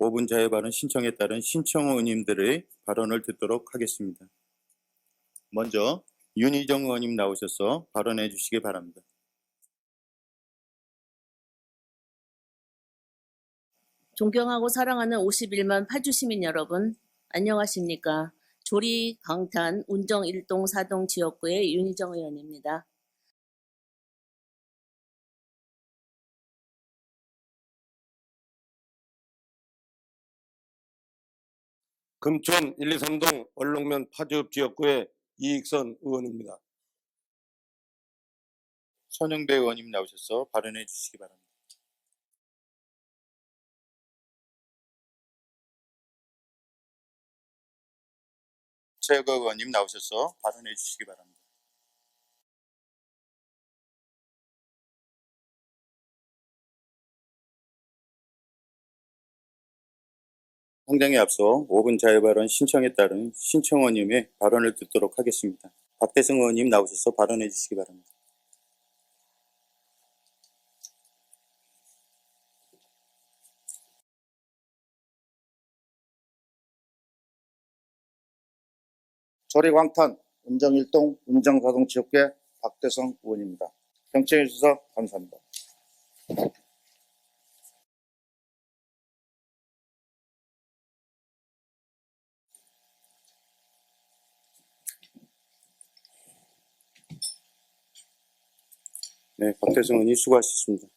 5분 자유 발언 신청에 따른 신청 의원님들의 발언을 듣도록 하겠습니다. 먼저 윤희정 의원님 나오셔서 발언해 주시기 바랍니다. 존경하고 사랑하는 51만 파주 시민 여러분, 안녕하십니까? 조리, 강탄, 운정 1동 4동 지역구의 윤희정 의원입니다. 금촌 1, 2, 3동 얼룩면 파주읍 지역구의 이익선 의원입니다. 손영배 의원님 나오셔서 발언해 주시기 바랍니다. 최혁 의원님 나오셔서 발언해 주시기 바랍니다. 상장에 앞서 5분 자유 발언 신청에 따른 신청 의원님의 발언을 듣도록 하겠습니다. 박대성 의원님 나오셔서 발언해 주시기 바랍니다. 조리광탄 운정일동 운정사동 지역구의 박대성 의원입니다. 경청해 주셔서 감사합니다. 네, 박대성 의원님 수고하셨습니다.